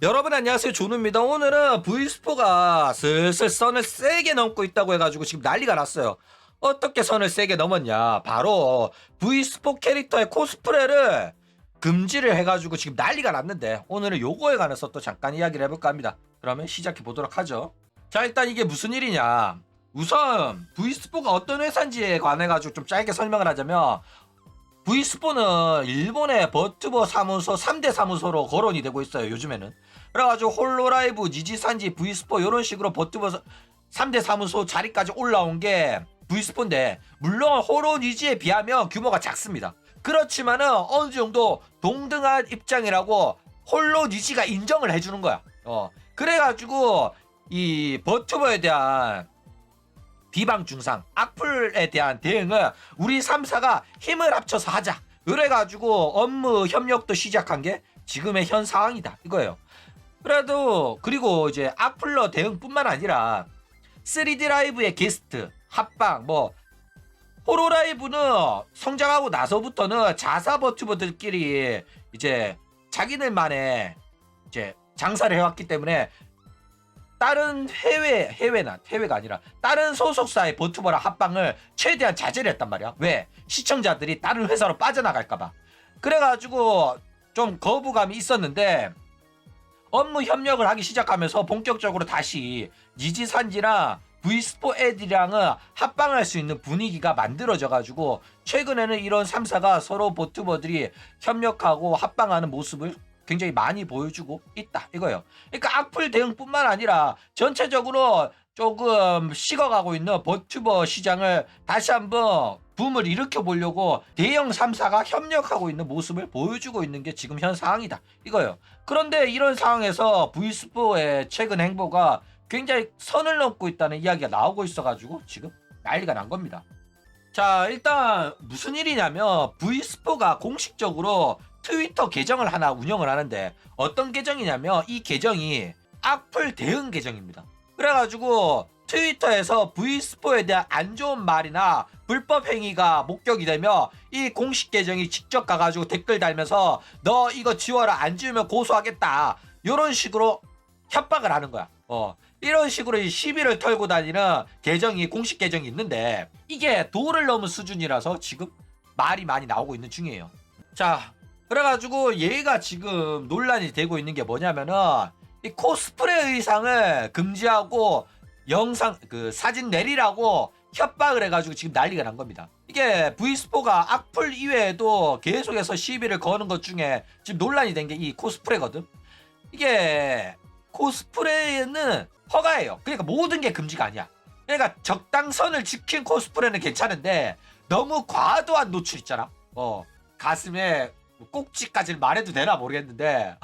여러분 안녕하세요. 조누입니다. 오늘은 브이스포가 슬슬 선을 세게 넘고 있다고 해가지고 지금 난리가 났어요. 어떻게 선을 세게 넘었냐? 바로 브이스포 캐릭터의 코스프레를 금지를 해가지고 지금 난리가 났는데 오늘은 요거에 관해서 또 잠깐 이야기를 해볼까 합니다. 그러면 시작해 보도록 하죠. 자 일단 이게 무슨 일이냐? 우선 브이스포가 어떤 회사인지에 관해가지고 좀 짧게 설명을 하자면 V스포는 일본의 버튜버 사무소 3대 사무소로 거론이 되고 있어요, 요즘에는. 그래가지고 홀로라이브, 니지산지, V스포 이런 식으로 버튜버 3대 사무소 자리까지 올라온 게 V스포인데, 물론 호로니지에 비하면 규모가 작습니다. 그렇지만은 어느 정도 동등한 입장이라고 홀로니지가 인정을 해주는 거야. 어. 그래가지고 이 버튜버에 대한 비방 중상 악플에 대한 대응을 우리 3사가 힘을 합쳐서 하자. 그래가지고 업무 협력도 시작한 게 지금의 현 상황이다. 이거예요. 그래도 그리고 이제 악플러 대응뿐만 아니라 3D 라이브의 게스트 합방 뭐 호로 라이브는 성장하고 나서부터는 자사 버튜버들끼리 이제 자기들만의 이제 장사를 해왔기 때문에 다른 해외 해외나 해외가 아니라 다른 소속사의 버튜버랑 합방을 최대한 자제를 했단 말이야. 왜? 시청자들이 다른 회사로 빠져나갈까봐. 그래가지고 좀 거부감이 있었는데 업무 협력을 하기 시작하면서 본격적으로 다시 니지산지랑 V스포 애들이랑은 합방할 수 있는 분위기가 만들어져가지고 최근에는 이런 3사가 서로 버튜버들이 협력하고 합방하는 모습을 굉장히 많이 보여주고 있다 이거예요. 그러니까 악플 대응뿐만 아니라 전체적으로 조금 식어가고 있는 버튜버 시장을 다시 한번 붐을 일으켜 보려고 대형 3사가 협력하고 있는 모습을 보여주고 있는 게 지금 현 상황이다 이거예요. 그런데 이런 상황에서 V스포의 최근 행보가 굉장히 선을 넘고 있다는 이야기가 나오고 있어가지고 지금 난리가 난 겁니다. 자 일단 무슨 일이냐면 V스포가 공식적으로 트위터 계정을 하나 운영을 하는데 어떤 계정이냐면 이 계정이 악플 대응 계정입니다. 그래가지고 트위터에서 V스포에 대한 안 좋은 말이나 불법 행위가 목격이 되면 이 공식 계정이 직접 가가지고 댓글 달면서 너 이거 지워라 안 지우면 고소하겠다 이런 식으로 협박을 하는 거야. 어 이런 식으로 이 시비를 털고 다니는 계정이 공식 계정이 있는데 이게 도를 넘은 수준이라서 지금 말이 많이 나오고 있는 중이에요. 자 그래가지고 얘가 지금 논란이 되고 있는 게 뭐냐면은 이 코스프레 의상을 금지하고 영상 그 사진 내리라고 협박을 해가지고 지금 난리가 난 겁니다. 이게 V스포가 악플 이외에도 계속해서 시비를 거는 것 중에 지금 논란이 된 게 이 코스프레거든. 이게 코스프레는 허가예요. 그러니까 모든 게 금지가 아니야. 그러니까 적당선을 지킨 코스프레는 괜찮은데 너무 과도한 노출 있잖아. 어 가슴에 꼭지까지는 말해도 되나 모르겠는데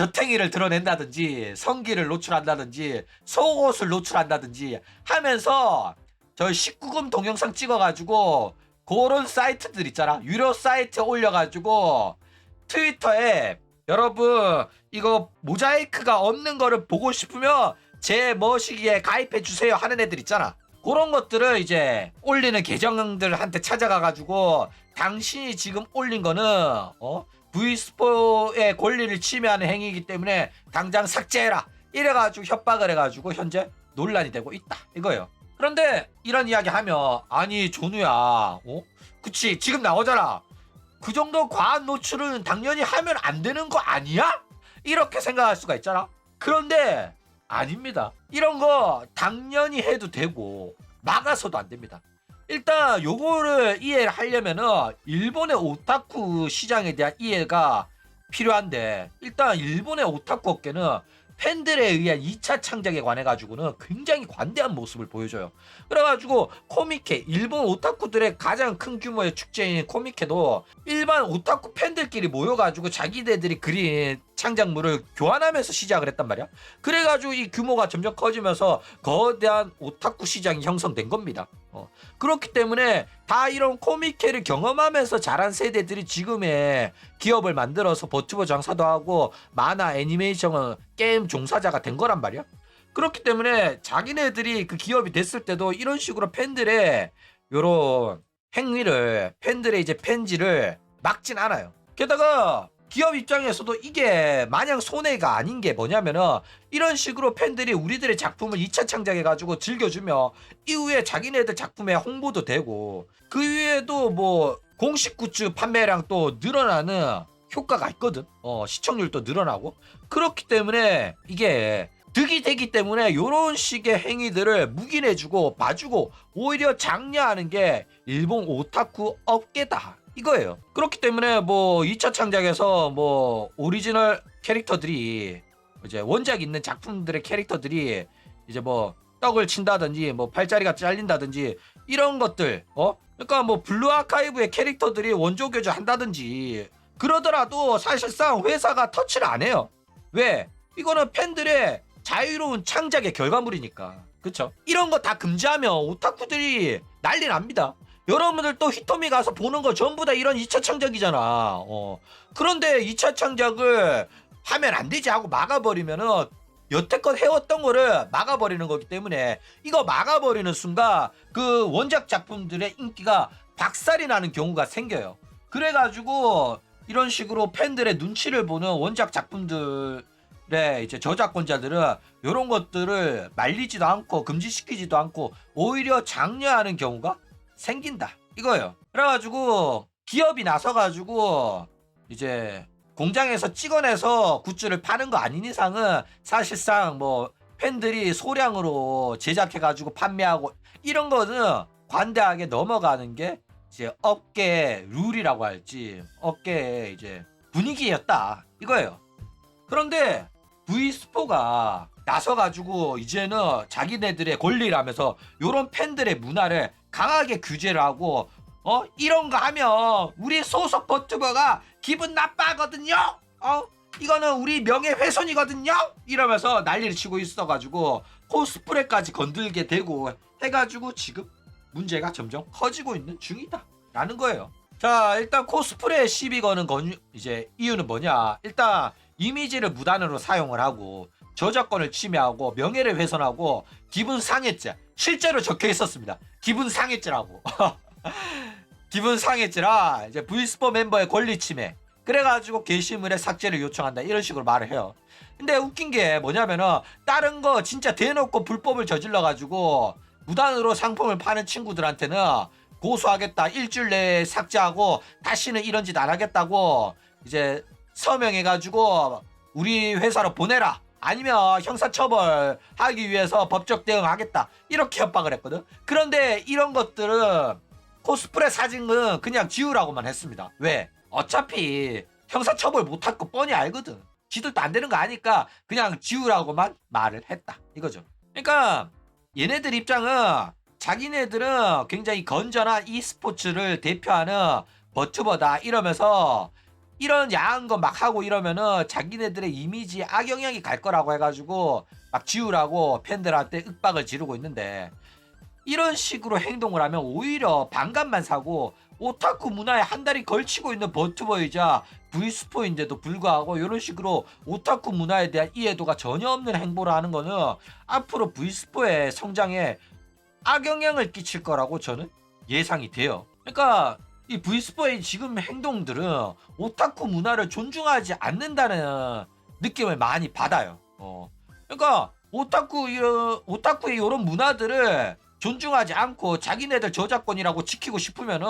저탱이를 드러낸다든지 성기를 노출한다든지 속옷을 노출한다든지 하면서 저 19금 동영상 찍어가지고 그런 사이트들 있잖아. 유료 사이트에 올려가지고 트위터에 여러분 이거 모자이크가 없는 거를 보고 싶으면 제 머시기에 가입해 주세요 하는 애들 있잖아. 그런 것들을 이제 올리는 계정들한테 찾아가가지고 당신이 지금 올린 거는 어 V스포의 권리를 침해하는 행위이기 때문에 당장 삭제해라 이래가지고 협박을 해가지고 현재 논란이 되고 있다 이거예요. 그런데 이런 이야기 하면 아니 존우야 어 그치 지금 나오잖아 그 정도 과한 노출은 당연히 하면 안 되는 거 아니야? 이렇게 생각할 수가 있잖아. 그런데 아닙니다. 이런 거 당연히 해도 되고 막아서도 안 됩니다. 일단 요거를 이해를 하려면은 일본의 오타쿠 시장에 대한 이해가 필요한데 일단 일본의 오타쿠 업계는 팬들에 의한 2차 창작에 관해 가지고는 굉장히 관대한 모습을 보여줘요. 그래가지고 코미케 일본 오타쿠들의 가장 큰 규모의 축제인 코미케도 일반 오타쿠 팬들끼리 모여가지고 자기네들이 그린 창작물을 교환하면서 시작을 했단 말이야. 그래가지고 이 규모가 점점 커지면서 거대한 오타쿠 시장이 형성된 겁니다. 어. 그렇기 때문에 다 이런 코미케를 경험하면서 자란 세대들이 지금의 기업을 만들어서 버튜버 장사도 하고 만화 애니메이션 게임 종사자가 된 거란 말이야. 그렇기 때문에 자기네들이 그 기업이 됐을 때도 이런 식으로 팬들의 요런 행위를 팬들의 이제 팬지를 막진 않아요. 게다가 기업 입장에서도 이게 마냥 손해가 아닌 게 뭐냐면은 이런 식으로 팬들이 우리들의 작품을 2차 창작해가지고 즐겨주며 이후에 자기네들 작품에 홍보도 되고 그 위에도 뭐 공식 굿즈 판매량 또 늘어나는 효과가 있거든. 어, 시청률도 늘어나고 그렇기 때문에 이게 득이 되기 때문에 이런 식의 행위들을 묵인해주고 봐주고 오히려 장려하는 게 일본 오타쿠 업계다 이거예요. 그렇기 때문에 뭐 2차 창작에서 뭐 오리지널 캐릭터들이 이제 원작 있는 작품들의 캐릭터들이 이제 뭐 떡을 친다든지 뭐 팔자리가 잘린다든지 이런 것들 어 그러니까 뭐 블루 아카이브의 캐릭터들이 원조 교주 한다든지 그러더라도 사실상 회사가 터치를 안 해요. 왜? 이거는 팬들의 자유로운 창작의 결과물이니까. 그쵸? 이런 거 다 금지하면 오타쿠들이 난리 납니다. 여러분들 또 히토미 가서 보는 거 전부 다 이런 2차 창작이잖아. 어. 그런데 2차 창작을 하면 안 되지 하고 막아버리면은 여태껏 해왔던 거를 막아버리는 거기 때문에 이거 막아버리는 순간 그 원작 작품들의 인기가 박살이 나는 경우가 생겨요. 그래가지고 이런 식으로 팬들의 눈치를 보는 원작 작품들의 이제 저작권자들은 이런 것들을 말리지도 않고 금지시키지도 않고 오히려 장려하는 경우가 생긴다 이거예요. 그래가지고 기업이 나서가지고 이제 공장에서 찍어내서 굿즈를 파는 거 아닌 이상은 사실상 뭐 팬들이 소량으로 제작해가지고 판매하고 이런 거는 관대하게 넘어가는 게 이제 업계 룰이라고 할지 업계의 이제 분위기였다 이거예요. 그런데 V스포가 나서가지고 이제는 자기네들의 권리라면서 요런 팬들의 문화를 강하게 규제를 하고 어 이런 거 하면 우리 소속 버튜버가 기분 나빠하거든요. 어 이거는 우리 명예훼손이거든요. 이러면서 난리를 치고 있어가지고 코스프레까지 건들게 되고 해가지고 지금 문제가 점점 커지고 있는 중이다. 라는 거예요. 자, 일단 코스프레 시비 거는 건 이제 이유는 뭐냐? 일단 이미지를 무단으로 사용을 하고 저작권을 침해하고 명예를 훼손하고 기분 상해죄. 실제로 적혀 있었습니다. 기분 상해죄라고. 기분 상해죄라 이제 V스포 멤버의 권리 침해. 그래가지고 게시물에 삭제를 요청한다 이런 식으로 말을 해요. 근데 웃긴 게 뭐냐면은 다른 거 진짜 대놓고 불법을 저질러 가지고 무단으로 상품을 파는 친구들한테는 고소하겠다 일주일 내에 삭제하고 다시는 이런 짓 안 하겠다고 이제 서명해가지고 우리 회사로 보내라 아니면 형사처벌 하기 위해서 법적 대응하겠다. 이렇게 협박을 했거든. 그런데 이런 것들은 코스프레 사진은 그냥 지우라고만 했습니다. 왜? 어차피 형사처벌 못할 거 뻔히 알거든. 지들도 안 되는 거 아니까 그냥 지우라고만 말을 했다. 이거죠. 그러니까 얘네들 입장은 자기네들은 굉장히 건전한 e스포츠를 대표하는 버튜버다 이러면서 이런 야한 거 막 하고 이러면은 자기네들의 이미지에 악영향이 갈 거라고 해가지고 막 지우라고 팬들한테 윽박을 지르고 있는데 이런 식으로 행동을 하면 오히려 반감만 사고 오타쿠 문화에 한 달이 걸치고 있는 버튜버이자 V스포인데도 불구하고 이런 식으로 오타쿠 문화에 대한 이해도가 전혀 없는 행보를 하는 거는 앞으로 V스포의 성장에 악영향을 끼칠 거라고 저는 예상이 돼요. 그러니까 이 V스포의 지금 행동들은 오타쿠 문화를 존중하지 않는다는 느낌을 많이 받아요. 어. 그러니까 오타쿠 이런 오타쿠의 이런 문화들을 존중하지 않고 자기네들 저작권이라고 지키고 싶으면은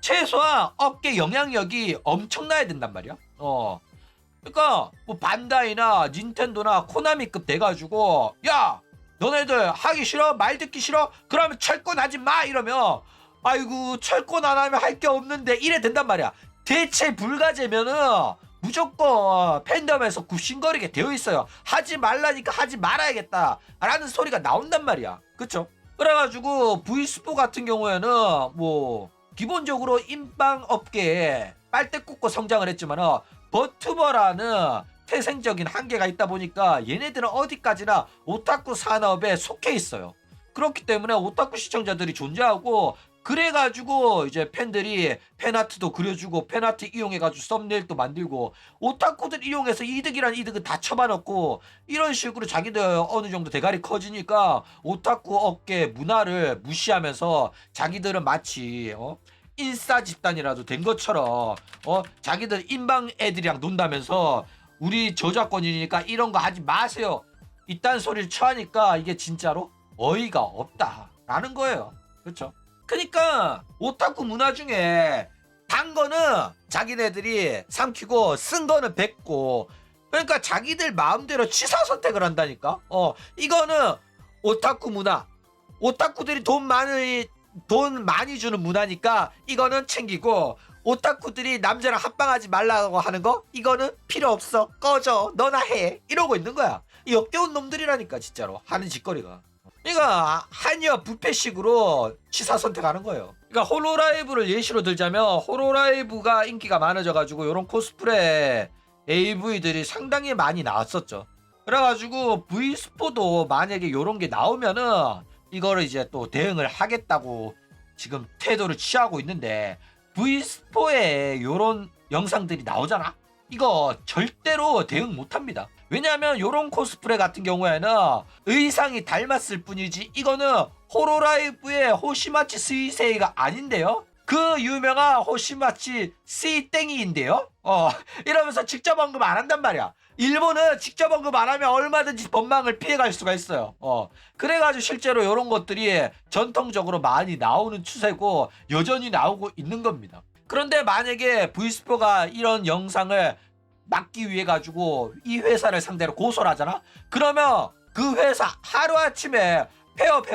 최소한 업계 영향력이 엄청나야 된단 말이야. 어. 그러니까 뭐 반다이나 닌텐도나 코나미급 돼가지고 야 너네들 하기 싫어 말 듣기 싫어 그러면 철권하지 마 이러면 아이고 철권 안 하면 할 게 없는데 이래 된단 말이야. 대체 불가제면은 무조건 팬덤에서 굽신거리게 되어 있어요. 하지 말라니까 하지 말아야겠다. 라는 소리가 나온단 말이야. 그쵸? 그래가지고 V스포 같은 경우에는 뭐 기본적으로 인방 업계에 빨대 꽂고 성장을 했지만 은 버튜버라는 태생적인 한계가 있다 보니까 얘네들은 어디까지나 오타쿠 산업에 속해 있어요. 그렇기 때문에 오타쿠 시청자들이 존재하고 그래가지고 이제 팬들이 팬아트도 그려주고 팬아트 이용해가지고 썸네일도 만들고 오타쿠들 이용해서 이득이란 이득은 다 쳐봐놓고 이런 식으로 자기들 어느 정도 대가리 커지니까 오타쿠 업계 문화를 무시하면서 자기들은 마치 어? 인싸 집단이라도 된 것처럼 어 자기들 인방 애들이랑 논다면서 우리 저작권이니까 이런 거 하지 마세요. 이딴 소리를 쳐하니까 이게 진짜로 어이가 없다라는 거예요. 그렇죠? 그러니까 오타쿠 문화 중에 단 거는 자기네들이 삼키고 쓴 거는 뱉고 그러니까 자기들 마음대로 취사 선택을 한다니까. 어 이거는 오타쿠 문화. 오타쿠들이 돈 많이 돈 많이 주는 문화니까 이거는 챙기고 오타쿠들이 남자랑 합방하지 말라고 하는 거 이거는 필요 없어. 꺼져. 너나 해. 이러고 있는 거야. 이 역겨운 놈들이라니까 진짜로. 하는 짓거리가 그러니까 한이와 부패식으로 취사 선택하는 거예요 그러니까 호로라이브를 예시로 들자면 호로라이브가 인기가 많아져가지고 이런 코스프레 AV들이 상당히 많이 나왔었죠 그래가지고 V스포도 만약에 이런 게 나오면은 이거를 이제 또 대응을 하겠다고 지금 태도를 취하고 있는데 V4에 요런 영상들이 나오잖아? 이거 절대로 대응 못합니다. 왜냐하면 요런 코스프레 같은 경우에는 의상이 닮았을 뿐이지 이거는 호로라이브의 호시마치 스이세이가 아닌데요? 그 유명한 호시마치 스이땡이인데요? 어 이러면서 직접 언급 안 한단 말이야. 일본은 직접 언급 안 하면 얼마든지 법망을 피해갈 수가 있어요. 어 그래가지고 실제로 이런 것들이 전통적으로 많이 나오는 추세고 여전히 나오고 있는 겁니다. 그런데 만약에 브이스포가 이런 영상을 막기 위해 가지고 이 회사를 상대로 고소를 하잖아? 그러면 그 회사 하루아침에 폐업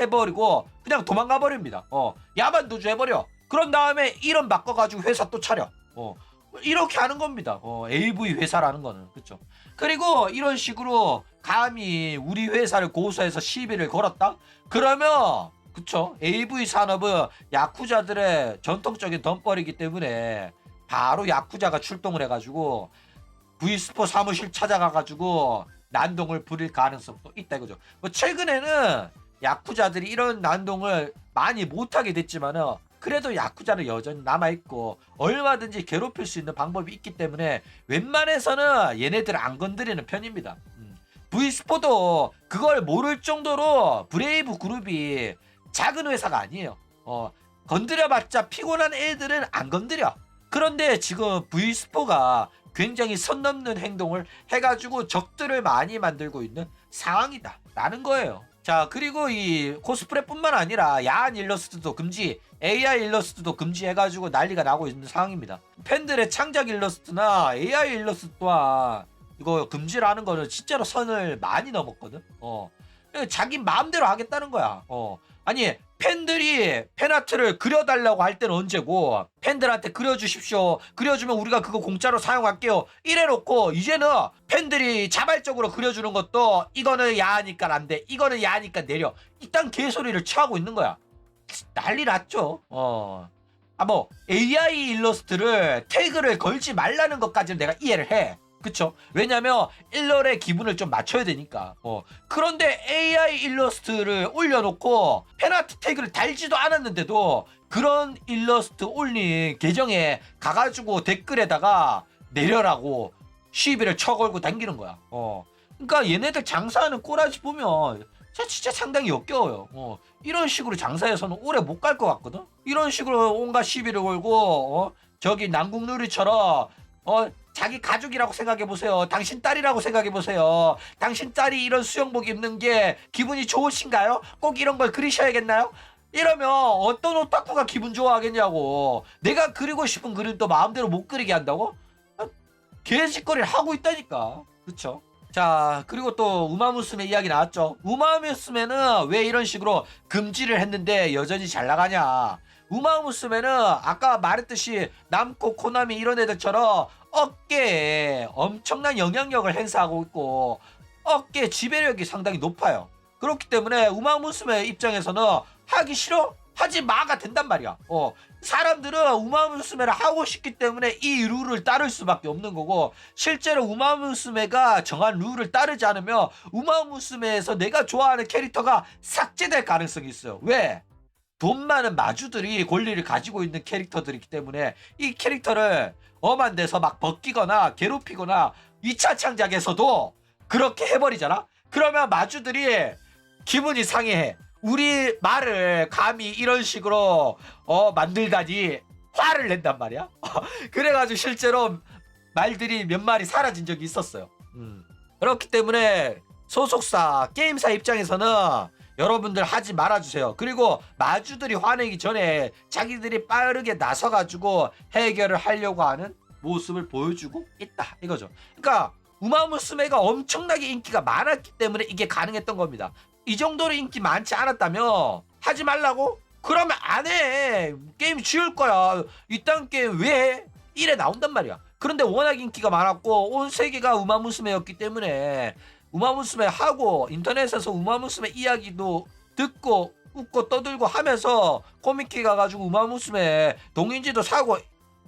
해버리고 그냥 도망가 버립니다. 어, 야반도주 해버려. 그런 다음에 이름 바꿔가지고 회사 또 차려. 어, 이렇게 하는 겁니다. 어, AV 회사라는 거는. 그쵸. 그리고 이런 식으로 감히 우리 회사를 고소해서 시비를 걸었다? 그러면 그쵸 AV 산업은 야쿠자들의 전통적인 덤벌이기 때문에 바로 야쿠자가 출동을 해가지고 V스포 사무실 찾아가가지고 난동을 부릴 가능성도 있다 이거죠. 뭐 최근에는 야쿠자들이 이런 난동을 많이 못하게 됐지만은 그래도 야쿠자는 여전히 남아있고 얼마든지 괴롭힐 수 있는 방법이 있기 때문에 웬만해서는 얘네들 안 건드리는 편입니다. 음. V스포도 그걸 모를 정도로 브레이브 그룹이 작은 회사가 아니에요. 어, 건드려봤자 피곤한 애들은 안 건드려. 그런데 지금 V스포가 굉장히 선 넘는 행동을 해가지고 적들을 많이 만들고 있는 상황이다. 라는 거예요. 자, 그리고 이 코스프레뿐만 아니라 야한 일러스트도 금지, AI 일러스트도 금지해가지고 난리가 나고 있는 상황입니다. 팬들의 창작 일러스트나 AI 일러스트 또한 이거 금지라는 거는 진짜로 선을 많이 넘었거든. 어. 자기 마음대로 하겠다는 거야. 어. 아니 팬들이 팬아트를 그려달라고 할 때는 언제고 팬들한테 그려주십시오. 그려주면 우리가 그거 공짜로 사용할게요. 이래놓고 이제는 팬들이 자발적으로 그려주는 것도 이거는 야하니까 안돼. 이거는 야하니까 내려. 이딴 개소리를 취하고 있는 거야. 난리 났죠. 어. 아 뭐 AI 일러스트를 태그를 걸지 말라는 것까지는 내가 이해를 해 그쵸? 왜냐면 일러의 기분을 좀 맞춰야 되니까. 어. 그런데 AI 일러스트를 올려놓고 팬아트 태그를 달지도 않았는데도 그런 일러스트 올린 계정에 가가지고 댓글에다가 내려라고 시비를 쳐걸고 당기는 거야. 어. 그러니까 얘네들 장사하는 꼬라지 보면 진짜, 상당히 역겨워요. 어. 이런 식으로 장사해서는 오래 못 갈 것 같거든. 이런 식으로 온갖 시비를 걸고 어? 저기 남국누리처럼 어 자기 가족이라고 생각해 보세요. 당신 딸이라고 생각해 보세요. 당신 딸이 이런 수영복 입는 게 기분이 좋으신가요? 꼭 이런 걸 그리셔야겠나요? 이러면 어떤 오타쿠가 기분 좋아하겠냐고. 내가 그리고 싶은 그림도 마음대로 못 그리게 한다고? 아, 개짓거리를 하고 있다니까. 그쵸? 자, 그리고 또 우마무스메 이야기 나왔죠. 우마무스메는 왜 이런 식으로 금지를 했는데 여전히 잘 나가냐? 우마무스메는 아까 말했듯이 남코 코나미 이런 애들처럼 어깨에 엄청난 영향력을 행사하고 있고 어깨 지배력이 상당히 높아요. 그렇기 때문에 우마무스메 입장에서는 하기 싫어? 하지 마가 된단 말이야. 어. 사람들은 우마무스메를 하고 싶기 때문에 이 룰을 따를 수밖에 없는 거고 실제로 우마무스메가 정한 룰을 따르지 않으면 우마무스메에서 내가 좋아하는 캐릭터가 삭제될 가능성이 있어요. 왜? 돈 많은 마주들이 권리를 가지고 있는 캐릭터들이기 때문에 이 캐릭터를 엄한 데서 막 벗기거나 괴롭히거나 2차 창작에서도 그렇게 해버리잖아? 그러면 마주들이 기분이 상해. 우리 말을 감히 이런 식으로 어 만들다니 화를 낸단 말이야. 그래가지고 실제로 말들이 몇 마리 사라진 적이 있었어요. 음. 그렇기 때문에 소속사 게임사 입장에서는 여러분들 하지 말아주세요. 그리고 마주들이 화내기 전에 자기들이 빠르게 나서가지고 해결을 하려고 하는 모습을 보여주고 있다 이거죠. 그러니까 우마무스메가 엄청나게 인기가 많았기 때문에 이게 가능했던 겁니다. 이 정도로 인기 많지 않았다면 하지 말라고? 그러면 안 해. 게임 지울 거야. 이딴 게임 왜 해? 이래 나온단 말이야. 그런데 워낙 인기가 많았고 온 세계가 우마무스메였기 때문에 우마무스메 하고 인터넷에서 우마무스메 이야기도 듣고 웃고 떠들고 하면서 코미키 가가지고 우마무스메 동인지도 사고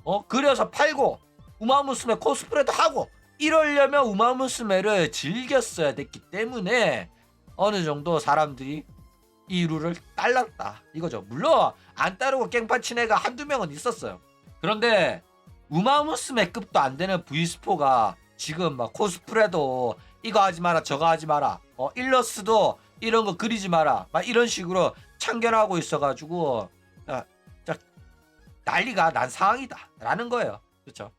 어 그려서 팔고 우마무스메 코스프레도 하고 이러려면 우마무스메를 즐겼어야 됐기 때문에 어느 정도 사람들이 이 룰을 딸랐다. 이거죠. 물론 안 따르고 깽판 친 애가 한두 명은 있었어요. 그런데 우마무스메급도 안 되는 V4가 지금 막 코스프레도 이거 하지 마라 저거 하지 마라 어 일러스도 이런 거 그리지 마라 막 이런 식으로 참견하고 있어가지고 야, 자, 난리가 난 상황이다. 라는 거예요. 그렇죠